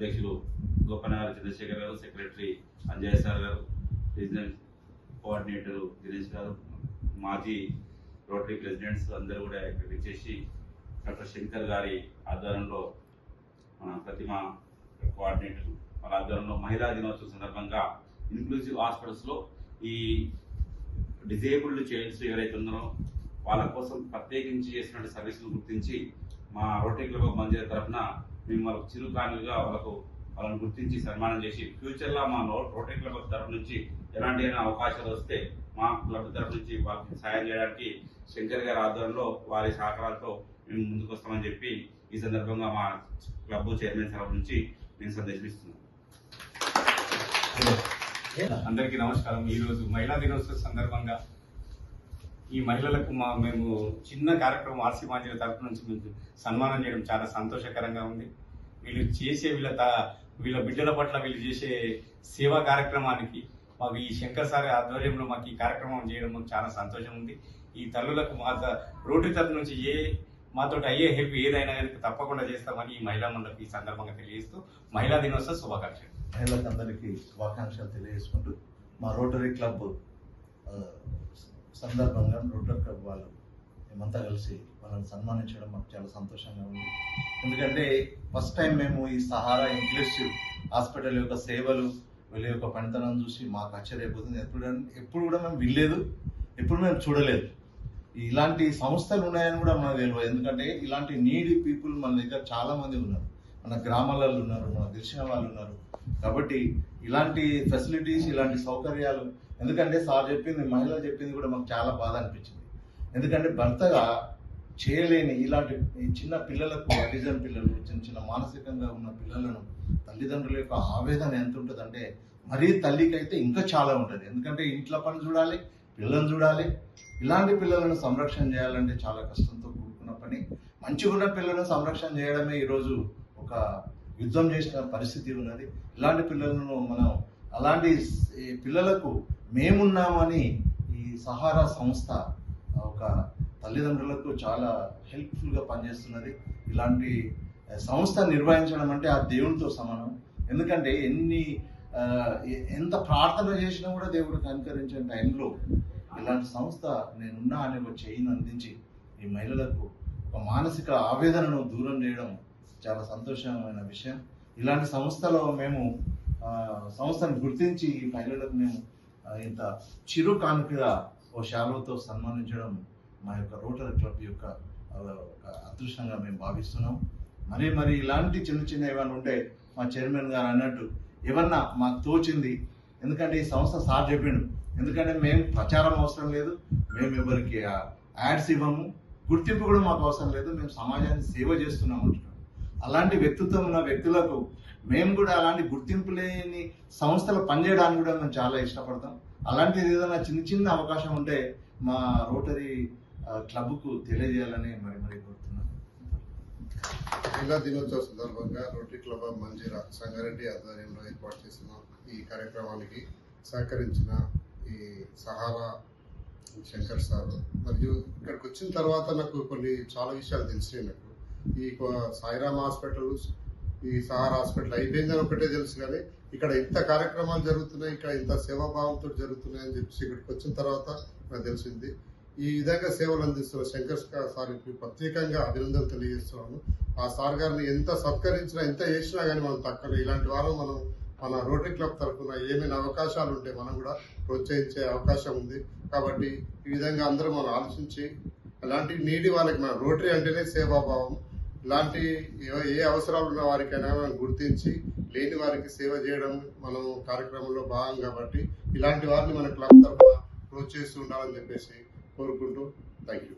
అధ్యక్షులు గోపనారి చంద్రశేఖర్ గారు secretary Anjay sir గారు రీజనల్ కోఆర్డినేటర్ దినేష్ గారు మాజీ రోటరీ ప్రెసిడెంట్స్ అందరూ కూడా ఇక్కడికి వచ్చేసి డాక్టర్ శంకర్ గారి ఆధ్వర్యంలో మన ప్రతిమ కోఆర్డినేటర్ వాళ్ళ ఆధ్వర్యంలో మహిళా దినోత్సవం సందర్భంగా ఇన్క్లూజివ్ హాస్పిటల్స్లో ఈ డిజేబుల్డ్ చైల్డ్స్ ఎవరైతే ఉన్నారో వాళ్ళ కోసం ప్రత్యేకించి చేసినటువంటి సర్వీసులు గుర్తించి మా రోటరీ క్లబ్ ఆఫ్ మంజీర తరఫున మేము వాళ్ళకు చిరుకానులుగా వాళ్ళకు వాళ్ళని గుర్తించి సన్మానం చేసి ఫ్యూచర్లో మా రోటరీ క్లబ్ తరఫు నుంచి ఎలాంటి అయినా అవకాశాలు వస్తే మా క్లబ్ తరఫు నుంచి వాళ్ళకి సాయం చేయడానికి శంకర్ గారి ఆధ్వర్యంలో వారి సహకారాలతో మేము ముందుకు వస్తామని చెప్పి ఈ సందర్భంగా మా క్లబ్ చైర్మన్ తరఫు నుంచి నేను సందేశిస్తున్నాను. అందరికీ నమస్కారం. ఈరోజు మహిళా దినోత్సవ సందర్భంగా ఈ మహిళలకు మా మేము చిన్న కార్యక్రమం ఆర్సీ మాంజీల తరపు నుంచి మేము సన్మానం చేయడం చాలా సంతోషకరంగా ఉంది. వీళ్ళు చేసే వీళ్ళ త- వీళ్ళ బిడ్డల పట్ల వీళ్ళు చేసే సేవా కార్యక్రమానికి మాకు ఈ శంకర్ సార్ ఆధ్వర్యంలో మాకు ఈ కార్యక్రమం చేయడం మాకు చాలా సంతోషం ఉంది. ఈ తల్లులకు మా త- రోటరీ తరపు నుంచి ఏ మాతో అయ్యే హెల్ప్ ఏదైనా కనుక తప్పకుండా చేస్తామని ఈ మహిళా మండలికి ఈ సందర్భంగా తెలియజేస్తూ మహిళా దినోత్సవ శుభాకాంక్షలు. మహిళలకు అందరికీ శుభాకాంక్షలు తెలియజేసుకుంటూ మా రోటరీ క్లబ్ సందర్భంగా రోటరీ క్లబ్ వాళ్ళు మేమంతా కలిసి వాళ్ళని సన్మానించడం మాకు చాలా సంతోషంగా ఉంది. ఎందుకంటే ఫస్ట్ టైం మేము ఈ సహారా ఇంక్లూసివ్ హాస్పిటల్ యొక్క సేవలు వీళ్ళ యొక్క పనితనం చూసి మాకు ఆశ్చర్యపోతుంది. ఎప్పుడు ఎప్పుడు కూడా మేము వినలేదు ఎప్పుడు మేము చూడలేదు. ఇలాంటి సంస్థలు ఉన్నాయని కూడా మనకు తెలియదు. ఎందుకంటే ఇలాంటి నీడి పీపుల్ మన దగ్గర చాలా మంది ఉన్నారు. మన గ్రామాలలో ఉన్నారు మనకు తెలిసిన వాళ్ళు ఉన్నారు. కాబట్టి ఇలాంటి ఫెసిలిటీస్ ఇలాంటి సౌకర్యాలు ఎందుకంటే సార్ చెప్పింది మహిళ చెప్పింది కూడా మాకు చాలా బాధ అనిపించింది. ఎందుకంటే భర్తగా చేయలేని ఇలాంటి చిన్న పిల్లలకు అటిజన్ పిల్లలు చిన్న చిన్న మానసికంగా ఉన్న పిల్లలను తల్లిదండ్రుల యొక్క ఆవేదన ఎంత ఉంటుందంటే మరీ తల్లికి అయితే ఇంకా చాలా ఉంటుంది. ఎందుకంటే ఇంట్లో పని చూడాలి పిల్లలను చూడాలి. ఇలాంటి పిల్లలను సంరక్షణ చేయాలంటే చాలా కష్టంతో కూడుకున్న పని. మంచిగా ఉన్న పిల్లలను సంరక్షణ చేయడమే ఈరోజు ఒక యుద్ధం చేసిన పరిస్థితి ఉన్నది. ఇలాంటి పిల్లలను మనం అలాంటి పిల్లలకు మేమున్నామని ఈ సహారా సంస్థ ఒక తల్లిదండ్రులకు చాలా హెల్ప్ఫుల్గా పనిచేస్తున్నది. ఇలాంటి సంస్థ నిర్వహించడం అంటే ఆ దేవునితో సమానం. ఎందుకంటే ఎన్ని ఎంత ప్రార్థన చేసినా కూడా దేవుడు కనుకరించిన టైంలో ఇలాంటి సంస్థ నేనున్నా అనే ఒక చేయిని అందించి ఈ మహిళలకు ఒక మానసిక ఆవేదనను దూరం చేయడం చాలా సంతోషమైన విషయం. ఇలాంటి సంస్థలో మేము సంస్థను గుర్తించి ఈ మహిళలకు మేము ఇంత చిరు కానుకగా ఓ శాలువతో సన్మానించడం మా యొక్క రోటరీ క్లబ్ యొక్క ఒక అదృష్టంగా మేము భావిస్తున్నాం. మరి మరి ఇలాంటి చిన్న చిన్న ఏమైనా ఉంటే మా చైర్మన్ గారు అన్నట్టు ఏమన్నా మాకు తోచింది ఎందుకంటే ఈ సంస్థ సార్ చెప్పిండు. ఎందుకంటే మేము ప్రచారం అవసరం లేదు మేము ఎవరికి యాడ్స్ ఇవ్వము. గుర్తింపు కూడా మాకు అవసరం లేదు మేము సమాజాన్ని సేవ చేస్తున్నాం అంటున్నాం. అలాంటి వ్యక్తిత్వం ఉన్న వ్యక్తులకు మేము కూడా అలాంటి గుర్తింపు లేని సంస్థలు పనిచేయడానికి కూడా మేము చాలా ఇష్టపడతాం. అలాంటిది ఏదైనా చిన్న చిన్న అవకాశం ఉంటే మా రోటరీ క్లబ్కు తెలియజేయాలని మరి మరి కోరుతున్నాం. మహిళా దినోత్సవ సందర్భంగా Rotary club of Manjira Sangareddy ఆధ్వర్యంలో ఏర్పాటు చేసిన ఈ కార్యక్రమానికి సహకరించిన ఈ సహారా శంకర్ సార్. మరియు ఇక్కడికి వచ్చిన తర్వాత నాకు కొన్ని చాలా విషయాలు తెలిసినాయి నాకు. ఈ సాయిరామ్ హాస్పిటల్ ఈ సహార్ హాస్పిటల్ అయిపోయిందని ఒకటే తెలుసు కానీ ఇక్కడ ఇంత కార్యక్రమాలు జరుగుతున్నాయి ఇక్కడ ఇంత సేవాభావంతో జరుగుతున్నాయి అని చెప్పేసి ఇక్కడికి వచ్చిన తర్వాత నాకు తెలిసింది. ఈ విధంగా సేవలు అందిస్తున్న శంకర్ సార్కి ప్రత్యేకంగా అభినందనలు తెలియజేస్తున్నాను. ఆ సార్ గారిని ఎంత సత్కరించినా ఎంత చేసినా కానీ మనం తక్కువ ఇలాంటి వారు మనం మన రోటరీ క్లబ్ తరఫున ఏమైనా అవకాశాలు ఉంటే మనం కూడా ప్రోత్సహించే అవకాశం ఉంది. కాబట్టి ఈ విధంగా అందరూ మనం ఆలోచించి అలాంటి నీటి వాళ్ళకి మన రోటరీ అంటేనే సేవాభావం. ఇలాంటి ఏ- ఏ అవసరాలు ఉన్న వారికైనా మనం గుర్తించి లేని వారికి సేవ చేయడం మనం కార్యక్రమంలో భాగం కాబట్టి ఇలాంటి వారిని మన క్లబ్ తరఫున ప్రోత్సహిస్తూ ఉండాలని చెప్పేసి కోరుకుంటూ thank you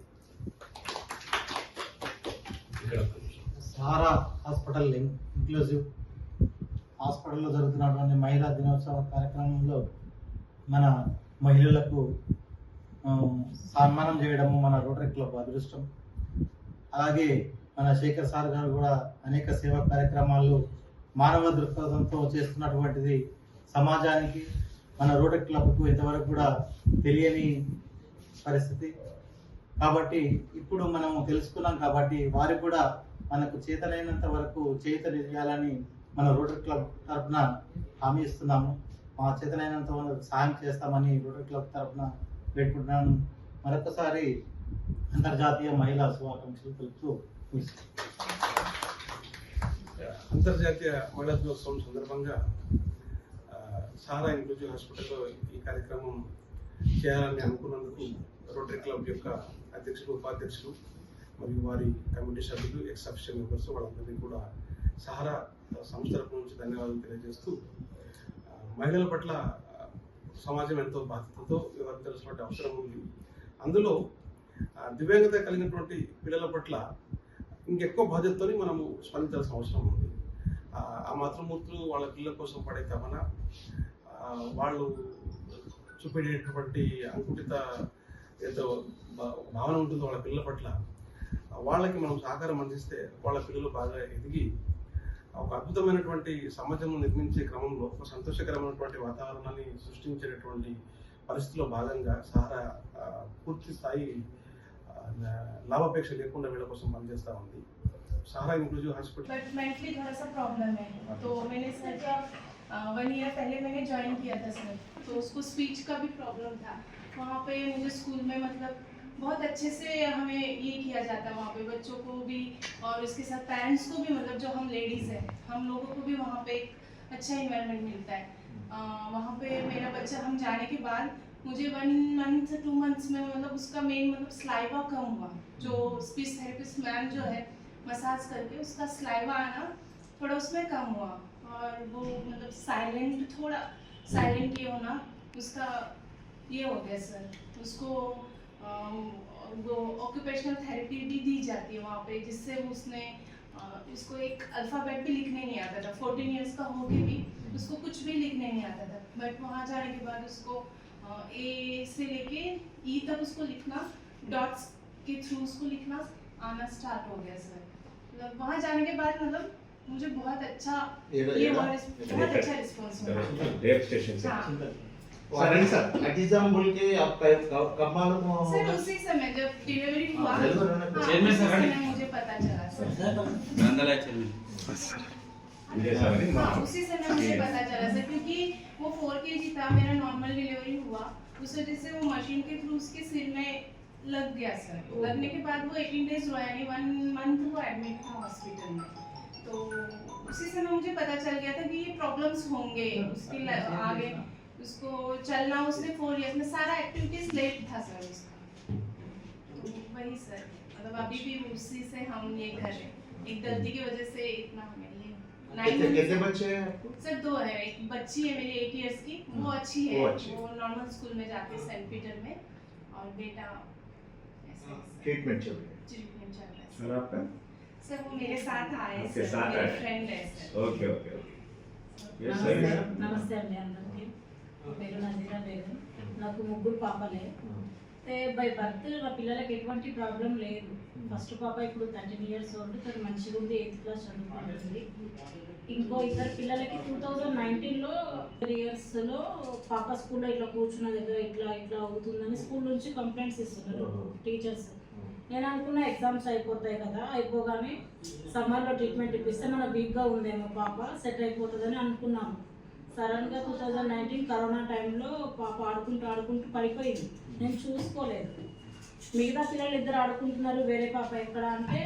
Sahara hospital inclusive హాస్పిటల్లో జరుగుతున్నటువంటి మహిళా దినోత్సవ కార్యక్రమంలో మన మహిళలకు ఆ, సన్మానం చేయడము మన రోటరీ క్లబ్ అదృష్టం. అలాగే మన శేఖర్ సార్ గారు కూడా అనేక సేవా కార్యక్రమాలు మానవ దృక్పథంతో చేస్తున్నటువంటిది సమాజానికి మన రోటరీ క్లబ్కు ఇంతవరకు కూడా తెలియని పరిస్థితి. కాబట్టి ఇప్పుడు మనం తెలుసుకున్నాం కాబట్టి వారికి కూడా మనకు చేతనైనంత వరకు చేతనియాలని మన రోటరీ క్లబ్ తరఫున హామీ ఇస్తున్నాము. మా చేతనైనంత వరకు సహాయం చేస్తామని రోటరీ క్లబ్ తరఫున పెట్టుకుంటున్నాను మరొకసారి అంతర్జాతీయ మహిళా శుభాకాంక్షలు తెలుపుతూ అంతర్జాతీయ మహిళా దినోత్సవం సందర్భంగా సారా ఇంక్లూజివ్ హాస్పిటల్లో ఈ కార్యక్రమం చేయాలని అనుకున్నందుకు రోటరీ క్లబ్ యొక్క అధ్యక్షులు ఉపాధ్యక్షులు మరియు వారి కమిటీ సభ్యులు ఎక్స్ అఫిషియల్ మెంబర్స్ వాళ్ళందరినీ కూడా సహారా సంస్థ నుంచి ధన్యవాదాలు తెలియజేస్తూ మహిళల పట్ల సమాజం ఎంతో బాధ్యతతో వ్యవహరించాల్సిన అవసరం ఉంది. అందులో దివ్యాంగత కలిగినటువంటి పిల్లల పట్ల ఇంకెక్కువ బాధ్యతతో మనము స్పందించాల్సిన అవసరం ఉంది. ఆ మాతృమూర్తులు వాళ్ళ పిల్లల కోసం పడే తమన వాళ్ళు చూపెట్టేటటువంటి అంకుటిత ఏదో భావన ఉంటుందో వాళ్ళ పిల్లల పట్ల. వాళ్ళకి మనం సహకారం అందిస్తే వాళ్ళ పిల్లలు బాగా ఎదిగి ఒక అద్భుతమైనటువంటి సమాజం నిర్మించే క్రమంలో ఒక సంతోషకరమైనటువంటి వాతావరణాన్ని సృష్టించేటటువంటి పరిస్థితిలో భాగంగా సహారా పూర్తి స్థాయి లాభాపేక్ష లేకుండా వీళ్ళ కోసం పనిచేస్తూ ఉంది Sahara inclusive hospital but mentally थोड़ा सा प्रॉब्लम है तो मैंने सर का वन ईयर पहले मैंने ज्वाइन किया था सर तो उसको स्पीच का भी प्रॉब्लम था वहाँ पे मुझे स्कूल में मतलब बहुत अच्छे से हमें ये किया जाता है वहाँ पे बच्चों को भी और उसके साथ पेरेंट्स को भी मतलब जो हम लेडीज़ हैं हम लोगों को भी वहाँ पे एक अच्छा इन्वायरमेंट मिलता है अ, वहाँ पे मेरा बच्चा हम जाने के बाद मुझे वन मंथ टू मंथ्स में मतलब उसका मेन मतलब स्लाइवा कम हुआ। जो स्पीच थेरेपिस्ट मैम जो है मसाज करके उसका स्लाइवा आना थोड़ा उसमें कम हुआ। और वो मतलब साइलेंट थोड़ा साइलेंट ये होना उसका ये हो गया सर उसको वो ऑक्यूपेशनल थेरेपी भी दी जाती है वहाँ पे जिससे उसने इसको एक अल्फ़ाबेट भी लिखने नहीं आता था। फोर्टीन इयर्स का हो के भी उसको कुछ भी लिखने नहीं आता था। बट वहाँ जाने के बाद उसको ए से लेके ई तक उसको लिखना डॉट्स के थ्रू उसको लिखना आना स्टार्ट हो गया सर मतलब वहाँ जाने के बाद मतलब मुझे बहुत अच्छा ये बहुत अच्छा रिस्पांस मिला रेप स्टेशन से। हाँ। वारंट सर एटिज्म बोल के आप कब मालूम हुआ सर उसी समय जब डिलीवरी हाँ, हुआ चेयरमैन हाँ, सर मुझे पता चला सर नंदलाल चेयरमैन। हाँ, उसी समय मुझे पता चला सर क्योंकि वो फोर के जी था मेरा नॉर्मल डिलीवरी हुआ उस वजह से वो मशीन के थ्रू उसके सिर में लग गया सर। लगने के बाद वो 18 डेज़ हुआ यानी वन मंथ वो एडमिट था हॉस्पिटल में। तो उसी समय मुझे पता चल गया था कि ये प्रॉब्लम्स होंगे उसके आगे। उसको चलना उसने फोर इयर्स में सारा एक्टिविटीज़ लेट था सर उसका। तो वही सर। मतलब अभी भी उसी से हम ये कर रहे हैं एक गलती की वजह से इतना हमें कितने nine कितने months- बच्चे हैं आपको सर दो है एक बच्ची है मेरी एट इयर्स की वो हाँ, अच्छी है वो अच्छी वो नॉर्मल स्कूल में जाती है सेंट पीटर में और बेटा ऐसे है सर, ट्रीटमेंट चल रही है ट्रीटमेंट चल रहा है सर सर। आपका सर वो मेरे साथ आए Okay, सर साथ मेरे आए। फ्रेंड है sir okay okay okay Yes, sir. నమస్తే నమస్తే అండి అందరికి నా పేరు నజీరా బేగం నాకు ముగ్గురు పాపలే అయితే బై బర్త్ నా పిల్లలకి ఎటువంటి ప్రాబ్లం లేదు. ఫస్ట్ పాప ఇప్పుడు థర్టీన్ ఇయర్స్ ఓల్డ్ తను మంచిగా ఉంది ఎయిత్ క్లాస్ చదువుకుంటుంది. ఇంకో ఇద్దరు పిల్లలకి టూ థౌజండ్ నైన్టీన్లో ఇయర్స్లో పాప స్కూల్లో ఇట్లా కూర్చున్న దగ్గర ఇట్లా ఇట్లా అవుతుందని స్కూల్ నుంచి కంప్లైంట్స్ ఇస్తున్నారు టీచర్స్ నేను అనుకున్న ఎగ్జామ్స్ అయిపోతాయి కదా అయిపోగానే సమ్మర్లో ట్రీట్మెంట్ ఇప్పిస్తే మన వీక్గా ఉందేమో పాప సెట్ అయిపోతుందని అనుకున్నాము. సడన్గా టూ థౌజండ్ నైన్టీన్ కరోనా టైంలో పాప ఆడుకుంటూ ఆడుకుంటూ పడిపోయింది. నేను చూసుకోలేదు. మిగతా పిల్లలు ఇద్దరు ఆడుకుంటున్నారు వేరే పాప ఎక్కడ అంటే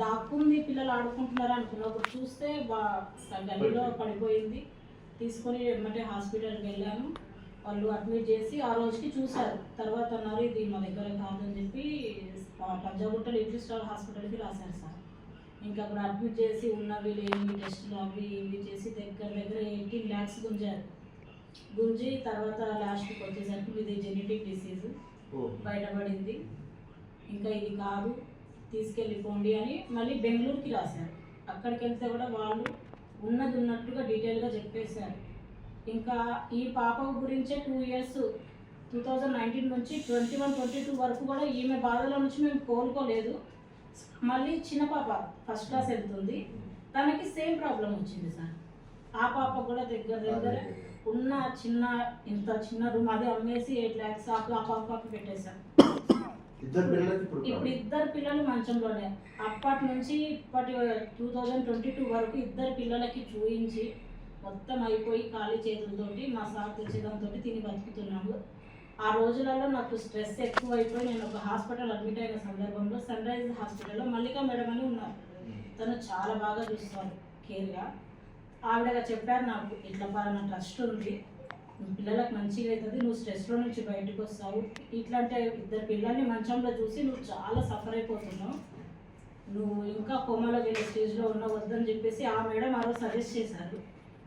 దాక్కుంది పిల్లలు ఆడుకుంటున్నారు అనుకున్నా ఒకటి చూస్తే బా గల్లీలో పడిపోయింది. తీసుకొని వెంబటే హాస్పిటల్కి వెళ్ళాను. వాళ్ళు అడ్మిట్ చేసి ఆ రోజుకి చూశారు. తర్వాత అన్నారు ఇది మా దగ్గర కాదని చెప్పి పంజాగుట్ట లిటిల్ స్టార్ హాస్పిటల్కి రాశారు సార్. ఇంకా అక్కడ అడ్మిట్ చేసి ఉన్నవి లేని టెస్టులు అవి ఇవి చేసి దగ్గర దగ్గర ఎయిటీన్ ల్యాక్స్ గుంజారు. గుంజి తర్వాత లాస్ట్కి వచ్చేసరికి ఇది జెనెటిక్ డిసీజ్ బయటపడింది. ఇంకా ఇది కాదు తీసుకెళ్ళిపోండి అని మళ్ళీ బెంగళూరుకి రాశారు. అక్కడికి వెళ్తే కూడా వాళ్ళు ఉన్నది ఉన్నట్టుగా డీటెయిల్గా చెప్పేశారు. ఇంకా ఈ పాప గురించే two years two thousand nineteen నుంచి ట్వంటీ వన్ ట్వంటీ టూ వరకు కూడా ఈమె బాధల నుంచి మేము కోలుకోలేదు. మళ్ళీ చిన్న పాప ఫస్ట్ క్లాస్ వెళ్తుంది. తనకి సేమ్ ప్రాబ్లం వచ్చింది సార్. ఆ పాప కూడా దగ్గర దగ్గర ఉన్న చిన్న ఇంత చిన్న రూమ్ అదే అమ్మేసి ఎయిట్ ల్యాక్స్ ఆ పాపకి పెట్టేశాం ఇప్పుడు ఇద్దరు పిల్లలు మంచంలోనే. అప్పటి నుంచి ఇప్పటి టూ థౌజండ్ ట్వంటీ టూ వరకు ఇద్దరు పిల్లలకి చూయించి మొత్తం అయిపోయి ఖాళీ చేతులతోటి మా సార్ తెచ్చేదాంతో తిని బతుకుతున్నాము ఆ రోజులలో నాకు స్ట్రెస్ ఎక్కువ అయిపోయి నేను ఒక హాస్పిటల్ అడ్మిట్ అయిన సందర్భంలో సన్ రైజ్ హాస్పిటల్లో మల్లికా మేడం అని ఉన్నారు. తను చాలా బాగా చూస్తారు కేర్గా. ఆవిడగా చెప్పారు నాకు ఇట్లా పలానా ట్రస్ట్ ఉంది పిల్లలకు మంచిగా అవుతుంది నువ్వు స్ట్రెస్లో నుంచి బయటకు వస్తావు. ఇట్లాంటి ఇద్దరు పిల్లల్ని మంచంలో చూసి నువ్వు చాలా సఫర్ అయిపోతున్నావు. నువ్వు ఇంకా కోమలో వెళ్ళే స్టేజ్లో ఉన్న వద్దని చెప్పేసి ఆ మేడం ఆ రోజు సజెస్ట్ చేశారు.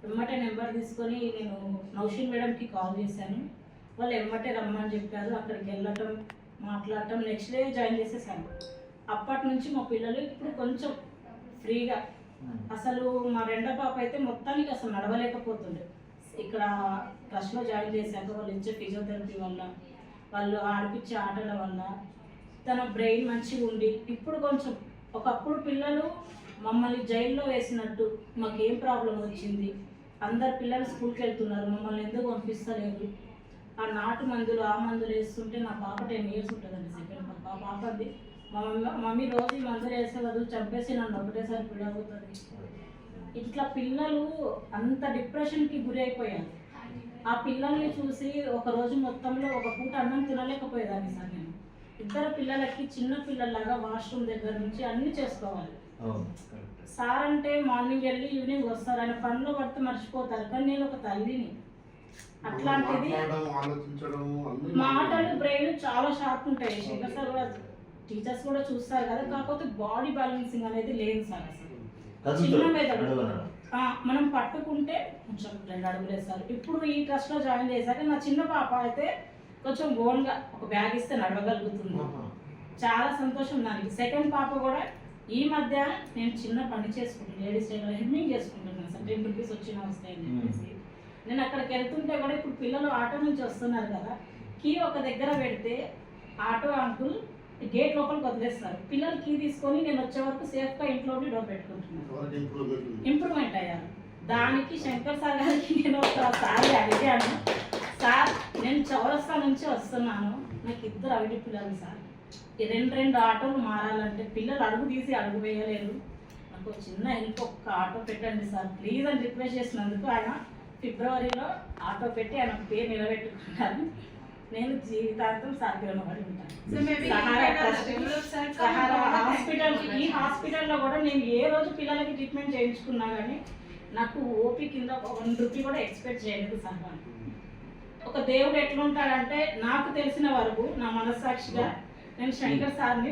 ఎమ్మటే నెంబర్ తీసుకొని నేను నౌషిన్ మేడంకి కాల్ చేశాను. వాళ్ళు ఎమ్మటే రమ్మని చెప్పారు. అక్కడికి వెళ్ళటం మాట్లాడటం. నెక్స్ట్ డే జాయిన్ చేసేసాను. అప్పటి నుంచి మా పిల్లలు ఇప్పుడు కొంచెం ఫ్రీగా. అసలు మా రెండో పాప అయితే మొత్తానికి అసలు నడవలేకపోతుండే. ఇక్కడ ట్రస్ట్లో జాయిన్ చేశాక వాళ్ళు ఇచ్చే ఫిజియోథెరపీ వల్ల వాళ్ళు ఆడిపించే ఆటల వల్ల తన బ్రెయిన్ మంచిగా ఉండి ఇప్పుడు కొంచెం ఒకప్పుడు పిల్లలు మమ్మల్ని జైల్లో వేసినట్టు మాకేం ప్రాబ్లం వచ్చింది? అందరు పిల్లలు స్కూల్కి వెళ్తున్నారు. మమ్మల్ని ఎందుకు పంపిస్తలేరు ఆ నాటు మందులు ఆ మందులు వేస్తుంటే నా పాప టెన్ ఇయర్స్ ఉంటుందండి సెకండ్ పాప. ఆ పాపది మా మమ్మీ మమ్మీ రోజు ఈ మందులు వేసే వదులు చంపేసి నన్ను ఒకటేసారి పిడవుతుంది. ఇట్లా పిల్లలు అంత డిప్రెషన్కి గురి అయిపోయారు. ఆ పిల్లల్ని చూసి ఒక రోజు మొత్తంలో ఒక పూట అన్నం తినలేకపోయేదాన్ని సార్ నేను. ఇద్దరు పిల్లలకి చిన్న పిల్లల్లాగా వాష్రూమ్ దగ్గర నుంచి అన్ని చేసుకోవాలి. సార్ అంటే మార్నింగ్ వెళ్ళి ఈవినింగ్ వస్తారు. ఆయన పనిలో పడితే మర్చిపోతారు. కానీ నేను ఒక తల్లిని. అట్లాంటిది మాటలు బ్రెయిన్ చాలా షార్ప్ ఉంటాయి. శేఖర్ సార్ కూడా టీచర్స్ కూడా చూస్తారు కదా కాకపోతే బాడీ బ్యాలెన్సింగ్ అనేది లేదు సార్ అసలు. చిన్న మెదడు మనం పట్టుకుంటే కొంచెం రెండు అడుగులు వేస్తారు. ఇప్పుడు ఈ ట్రస్ట్లో జాయిన్ చేశాక నా చిన్న పాప అయితే కొంచెం ఓన్గా ఒక బ్యాగ్ ఇస్తే నడవగలుగుతుంది. చాలా సంతోషం దానికి సెకండ్ పాప కూడా ఈ మధ్య నేను చిన్న పని చేసుకుంటాను లేడీస్ హెమ్మింగ్ చేసుకుంటున్నాను సార్. టెన్ రూపీస్ వచ్చిన వస్తాయని చెప్పేసి. నేను అక్కడికి వెళ్తుంటే కూడా ఇప్పుడు పిల్లలు ఆటో నుంచి వస్తున్నారు కదా కీ ఒక దగ్గర పెడితే ఆటో అంకుల్ గేట్ లోపలికి వదిలేస్తారు. పిల్లలు కీ తీసుకొని నేను వచ్చే వరకు సేఫ్గా ఇంట్లో డోర్ పెట్టుకుంటున్నాను. ఇంప్రూవ్మెంట్ అయ్యారు. దానికి శంకర్ సార్ గారికి నేను ఒకసారి అడిగాను సార్ నేను చౌరస్తా నుంచి వస్తున్నాను. నాకు ఇద్దరు అవిటి పిల్లలు సార్. ఈ రెండు రెండు ఆటోలు మారాలంటే పిల్లలు అడుగు తీసి అడుగు వేయలేరు. నాకు చిన్న హెల్ప్ ఒక్క ఆటో పెట్టండి సార్. ప్లీజ్ అని రిక్వెస్ట్ చేసినందుకు ఆయన ఫిబ్రవరిలో ఆటో పెట్టి ఆయన పేరు నిలబెట్టుకున్నారు నేను జీవితాంతం సార్ రుణపడి ఉంటాను. హాస్పిటల్ ఈ హాస్పిటల్లో కూడా నేను ఏ రోజు పిల్లలకి ట్రీట్మెంట్ చేయించుకున్నా కానీ నాకు ఓపీ కింద ఒక వన్ రూపీ కూడా ఎక్స్పెక్ట్ చేయలేదు సార్ వాళ్ళు. ఒక దేవుడు ఎట్లుంటాడంటే నాకు తెలిసిన వరకు నా మనస్సాక్షిగా నేను శంకర్ సార్ని